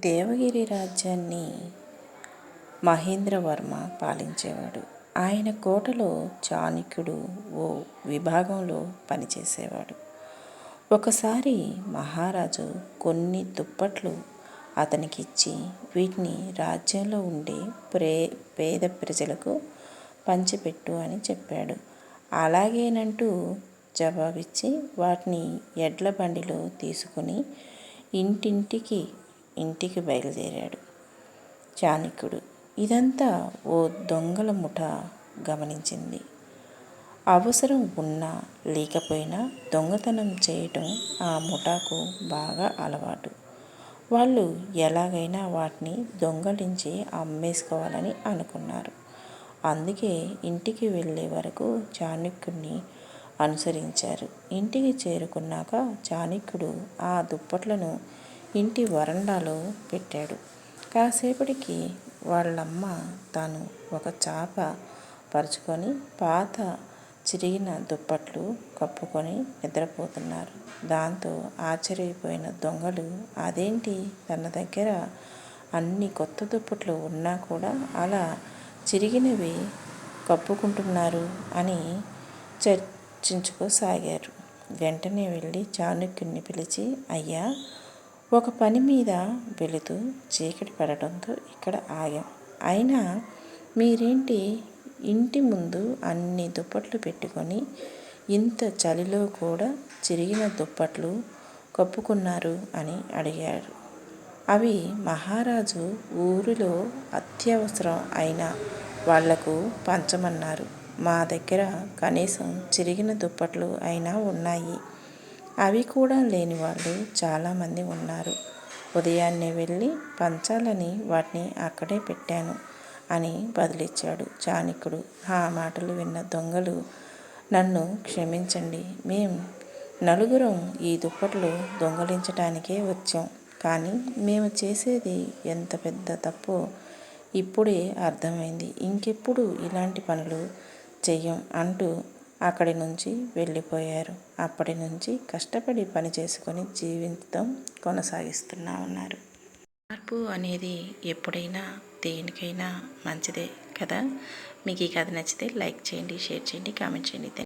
దేవగిరి రాజ్యాన్ని మహేంద్రవర్మ పాలించేవాడు. ఆయన కోటలో చాణక్యుడు ఓ విభాగంలో పనిచేసేవాడు. ఒకసారి మహారాజు కొన్ని దుప్పట్లు అతనికిచ్చి వీటిని రాజ్యంలో ఉండే ప్రే పేద ప్రజలకు పంచిపెట్టు అని చెప్పాడు. అలాగేనంటూ జవాబిచ్చి వాటిని ఎడ్ల బండిలో తీసుకుని ఇంటింటికి ఇంటికి బయలుదేరాడు. చాణక్యుడు ఇదంతా ఓ దొంగల ముఠ గమనించింది. అవసరం ఉన్నా లేకపోయినా దొంగతనం చేయటం ఆ ముఠాకు బాగా అలవాటు. వాళ్ళు ఎలాగైనా వాటిని దొంగలించి అమ్మేసుకోవాలని అనుకున్నారు. అందుకే ఇంటికి వెళ్ళే వరకు చాణక్యుడిని అనుసరించారు. ఇంటికి చేరుకున్నాక చాణక్యుడు ఆ దుప్పట్లను ఇంటి వరండాలో పెట్టాడు. కాసేపటికి వాళ్ళమ్మ తాను ఒక చాప పరుచుకొని పాత చిరిగిన దుప్పట్లు కప్పుకొని నిద్రపోతున్నారు. దాంతో ఆశ్చర్యపోయిన దొంగలు అదేంటి? తన దగ్గర అన్ని కొత్త దుప్పట్లు ఉన్నా కూడా అలా చిరిగినవి కప్పుకుంటున్నారు అని చర్చించుకోసాగారు. వెంటనే వెళ్ళి చాణుక్యుణ్ణి పిలిచి అయ్యా ఒక పని మీద వెళుతూ చీకటి పడటంతో ఇక్కడ ఆగాం. అయినా మీరేంటి? ఇంటి ముందు అన్ని దుప్పట్లు పెట్టుకొని ఇంత చలిలో కూడా చిరిగిన దుప్పట్లు కప్పుకున్నారు అని అడిగారు. అవి మహారాజు ఊరిలో అత్యవసరం అయిన వాళ్ళకు పంచమన్నారు. మా దగ్గర కనీసం చిరిగిన దుప్పట్లు అయినా ఉన్నాయి. అవి కూడా లేని వాళ్ళు చాలామంది ఉన్నారు. ఉదయాన్నే వెళ్ళి పంచాలని వాటిని అక్కడే పెట్టాను అని బదిలిచ్చాడు చాణికుడు. ఆ మాటలు విన్న దొంగలు నన్ను క్షమించండి. మేం నలుగురం ఈ దుప్పట్లు దొంగలించటానికే వచ్చాం. కానీ మేము చేసేది ఎంత పెద్ద తప్పో ఇప్పుడే అర్థమైంది. ఇంకెప్పుడు ఇలాంటి పనులు చెయ్యం అంటూ అక్కడి నుంచి వెళ్ళిపోయారు. అప్పటి నుంచి కష్టపడి పని చేసుకొని జీవితం కొనసాగిస్తున్నా ఉన్నారు మార్పు అనేది ఎప్పుడైనా దేనికైనా మంచిదే కదా. మీకు ఈ కథ నచ్చితే లైక్ చేయండి షేర్ చేయండి కామెంట్ చేయండి.